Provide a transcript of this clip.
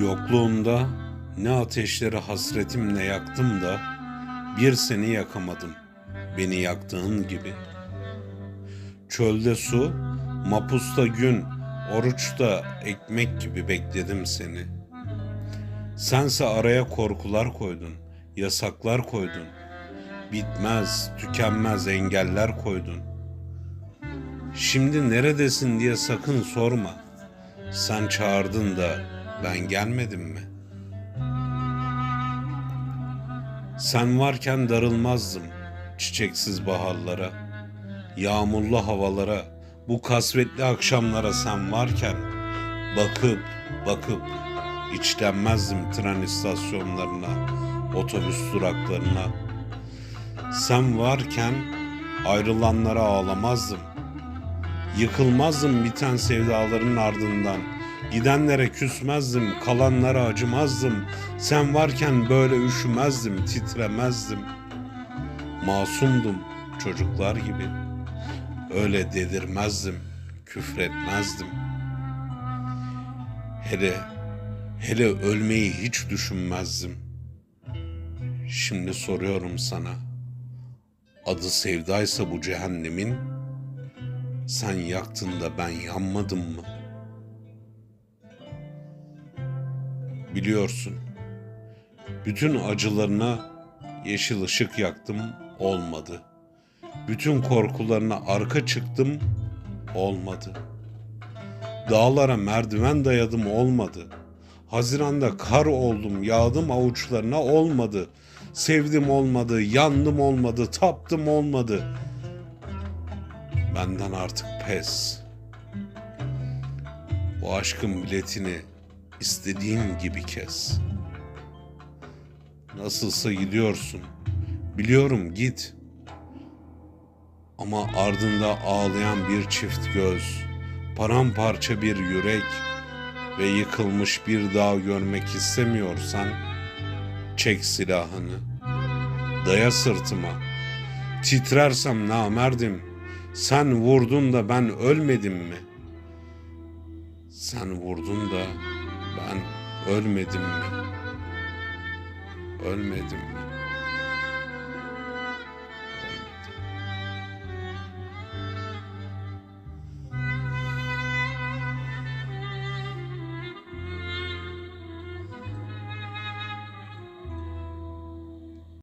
Yokluğunda ne ateşleri hasretimle yaktım da bir seni yakamadım beni yaktığın gibi. Çölde su, mapusta gün, oruçta ekmek gibi bekledim seni. Sense araya korkular koydun, yasaklar koydun. Bitmez, tükenmez engeller koydun. Şimdi neredesin diye sakın sorma. Sen çağırdın da ben gelmedim mi? Sen varken darılmazdım çiçeksiz baharlara, yağmurlu havalara, bu kasvetli akşamlara sen varken bakıp bakıp içlenmezdim tren istasyonlarına, otobüs duraklarına. Sen varken ayrılanlara ağlamazdım. Yıkılmazdım biten sevdaların ardından. Gidenlere küsmezdim, kalanlara acımazdım. Sen varken böyle üşümezdim, titremezdim. Masumdum çocuklar gibi. Öyle dedirmezdim, küfretmezdim. Hele, hele ölmeyi hiç düşünmezdim. Şimdi soruyorum sana. Adı sevdaysa bu cehennemin, sen yaktın da ben yanmadım mı? Biliyorsun, bütün acılarına yeşil ışık yaktım, olmadı. Bütün korkularına arka çıktım, olmadı. Dağlara merdiven dayadım, olmadı. Haziranda kar oldum, yağdım avuçlarına, olmadı. Sevdim olmadı, yandım olmadı, taptım olmadı. Benden artık pes. Bu aşkın biletini istediğin gibi kes. Nasılsa gidiyorsun. Biliyorum git. Ama ardında ağlayan bir çift göz, paramparça bir yürek ve yıkılmış bir dağ görmek istemiyorsan çek silahını. Daya sırtıma. Titrersem namerdim. Sen vurdun da ben ölmedim mi? Sen vurdun da ben ölmedim mi? Ölmedim mi?